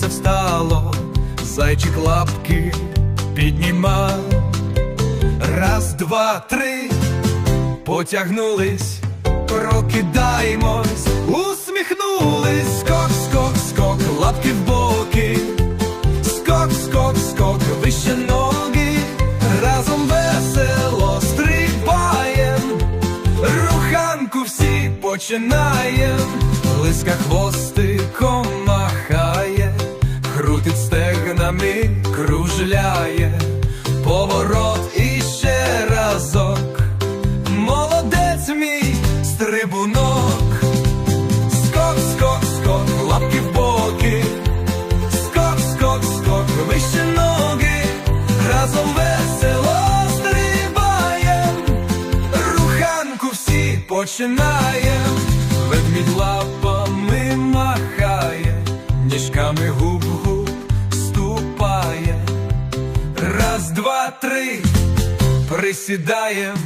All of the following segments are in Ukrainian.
Сонце встало, зайчик лапки підніма. Раз, два, три, потягнулись, прокидаємось, усміхнулись, скок, скок, скок, лапки в боки, скок, скок, скок, вище ноги, разом весело стрибаєм, руханку всі починаєм, лиска хвостиком крутить стегнами, кружляє, поворот і ще разок. Молодець мій стрибунок, скок, скок, скок, лапки в боки, скок, скок, скок, вище ноги, разом весело стрибаєм, руханку всі починаєм, ведмідь лапами махає, ніжками губ-губ два, три, присідаєм,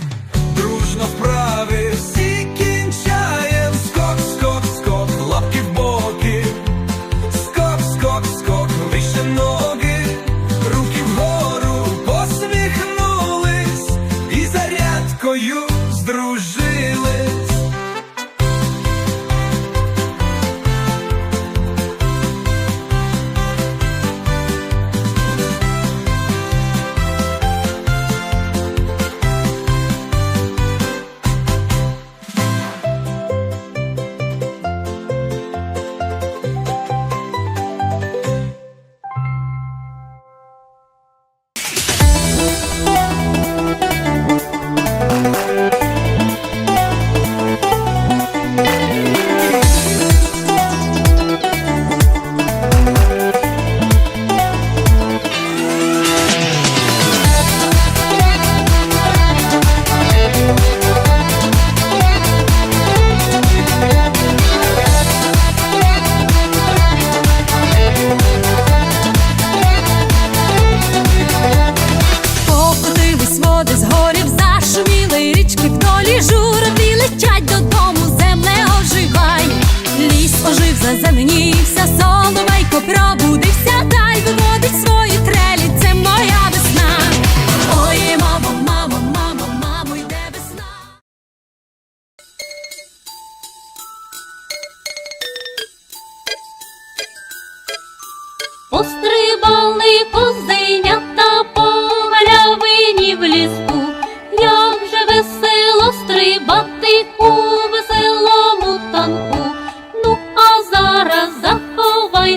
дружно вправи всі кінчаєм. Скок, скок, скок, лапки в боки, скок, скок, скок, вище ноги, руки вгору. Посміхнулись. І зарядкою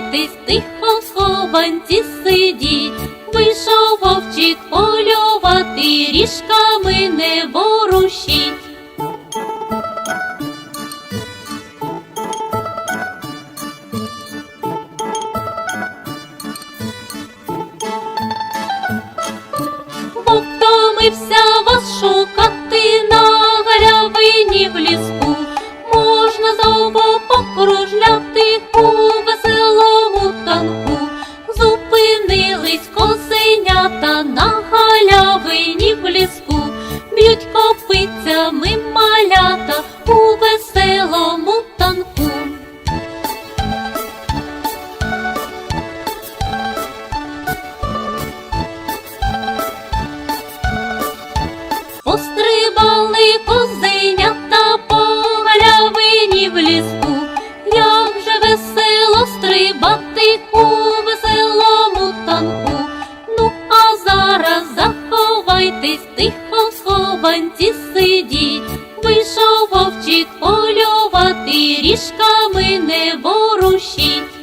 заховайтесь, тихо в схованці сидіть. Вийшов вовчик полювати, ріжками Пострибали козенята по в ліску, як же весело стрибати у веселому танку. Ну, а зараз заховайтесь, тихо в схованці сидіть. Вийшов вовчик полювати, ріжками не ворушіть.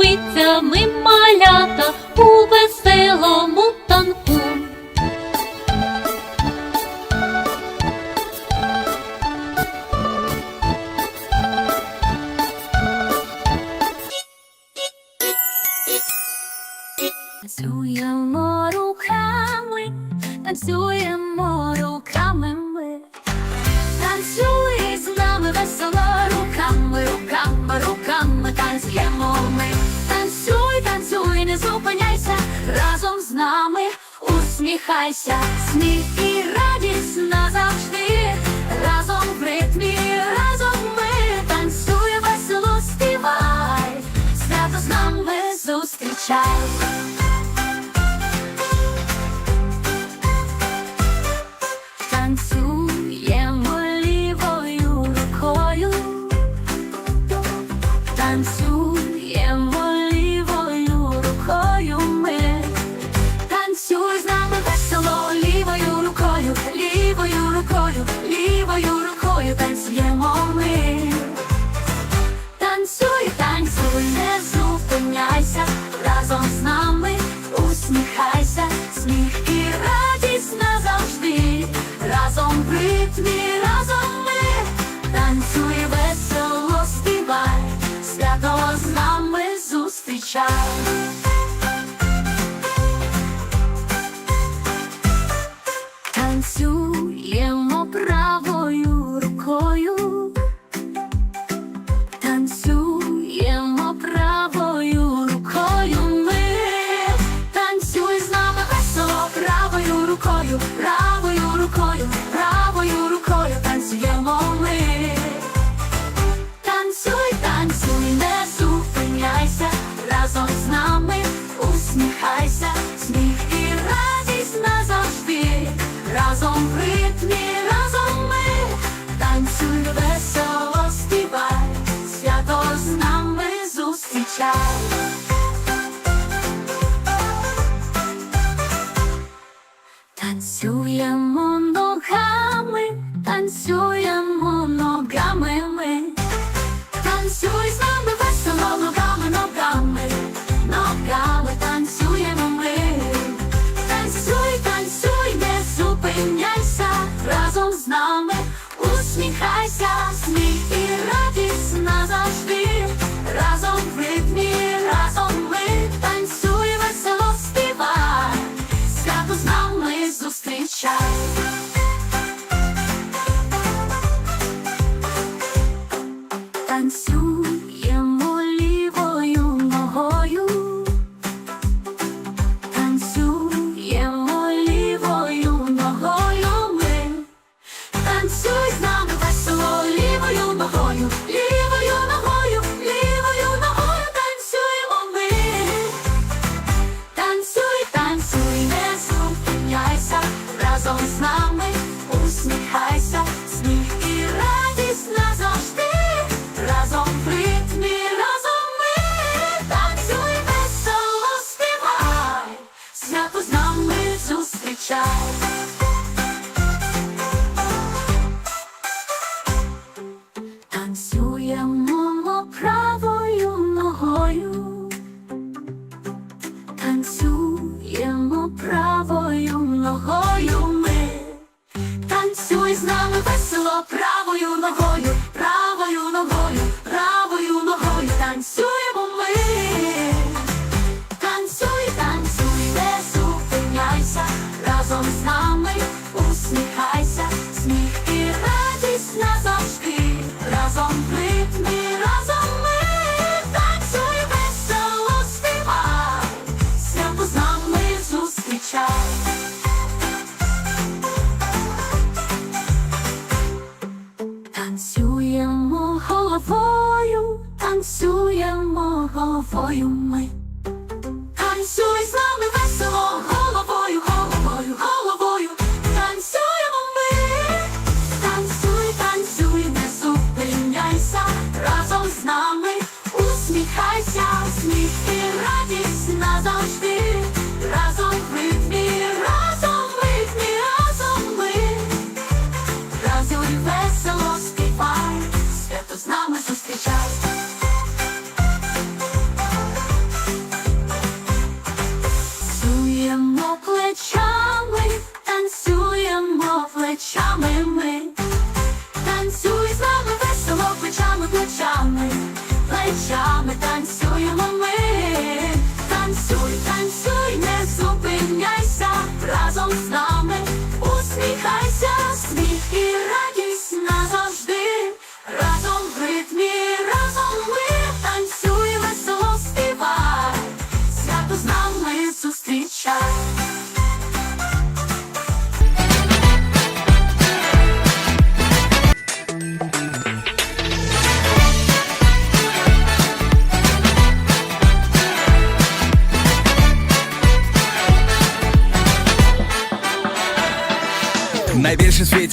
Б'ють ми малята у веселому танку. посміхайся, сміх и радість назавжди. Тримайся разом з нами. разом в ритмі, разом ми танцюй весело співай, свято з нами зустрічай. Танцюємо ногами, танцюємо ногами ми, танцюй з нами весело ногами, ногами, ногами танцюй. and soon. Правою ногою ми, танцюй з нами весело. танцями танцями